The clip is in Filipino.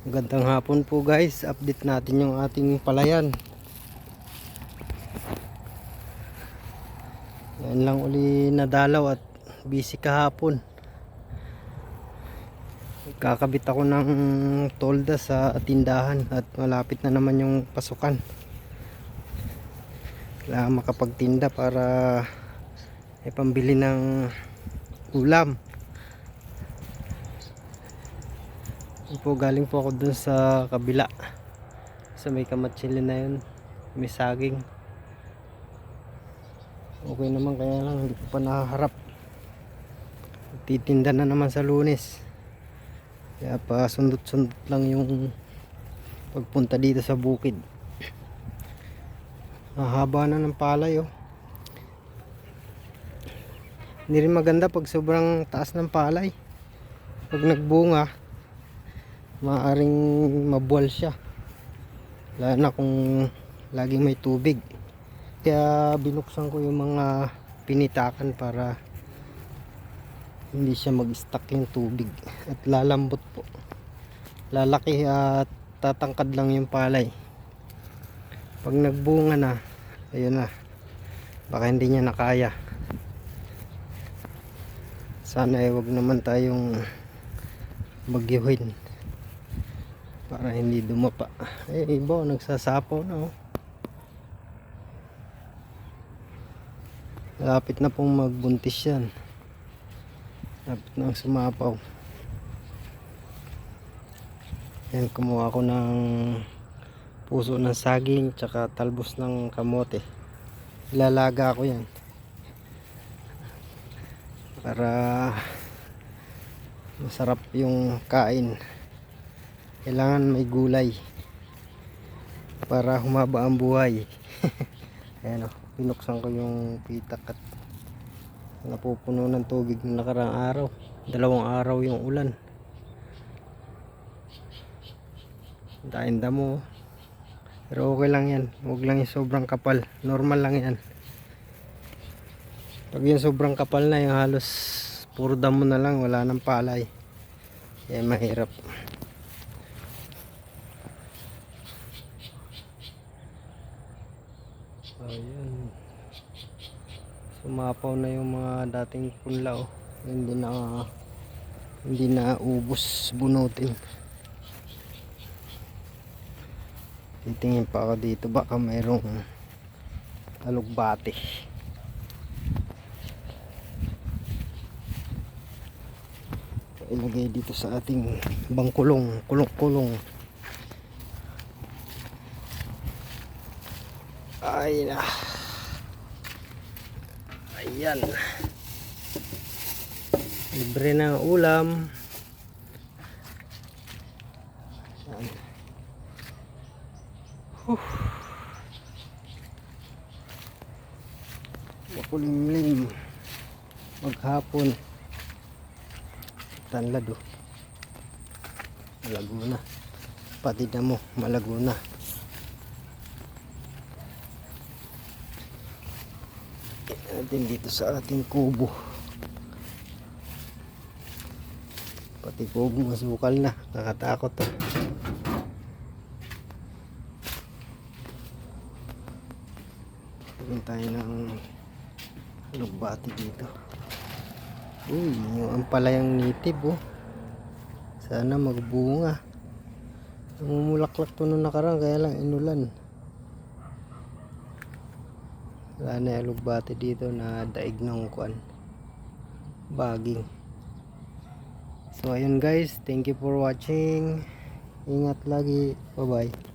Magandang hapon po guys. Update natin yung ating palayan. Yan lang uli nadalaw at busy kahapon. Kakabit ako ng tolda sa tindahan at malapit na naman yung pasukan. Kailangan makapagtinda para may pambili ng ulam. Yun po galing po ako dun sa kabila. Sa may kamatsili na yun. May saging. Okay naman kaya lang hindi ko pa nakaharap titinda na naman sa lunes. Kaya pa sundot sundot lang yung pagpunta dito sa bukid. Mahaba na ng palay oh. Hindi rin maganda pag sobrang taas ng palay. Pag nagbunga maaring mabuwal siya. Lalo na kung laging may tubig. Kaya binuksan ko yung mga pinitakan para hindi siya mag-stuck yung tubig. At lalambot po. Lalaki at tatangkad lang yung palay. Pag nagbunga na ayun na. Baka hindi niya nakaya sana ay wag naman tayong bagyuhin para hindi dumapa. Eh iba nagsasapaw na oh. Lapit na pong magbuntis yan. Lapit na sumapaw. Yan kumuha ako ng puso ng saging tsaka talbos ng kamote. Ilalaga ko yan. Para masarap yung kain kailangan may gulay para humaba ang buhay. Ayan o pinuksan ko yung pitak at napupuno ng tubig ng nakarang araw. Dalawang araw yung ulan. Dahil damo oh. pero okay lang yan. Huwag lang yung sobrang kapal. Normal lang yan. Pag yung sobrang kapal na yung halos puro damo na lang. Wala nang palay. Yan mahirap Ayun. Sumapaw na yung mga dating punla. Hindi na hindi na ubos bunutin. Titingin pa ako dito baka mayroong talugbati. Ilagay dito sa ating bangkulong, kulong-kulong. Ay na. Ayan. Libre ng ulam. Huh. Makulimlim. Maghapon. Tanlad oh. Malago na. Pati na mo, malago na. Natin dito sa ating kubo. Pati kubo masukal na. Nakatakot to. Tignan tayo ng lugbati dito. Uy yung ampalayang nitib oh. Sana magbunga. Namumulaklak to nung nakarang kaya lang inulan wala na yung lugbati dito na daig ng kuan. Baging. So ayun guys. Thank you for watching. Ingat lagi. Bye bye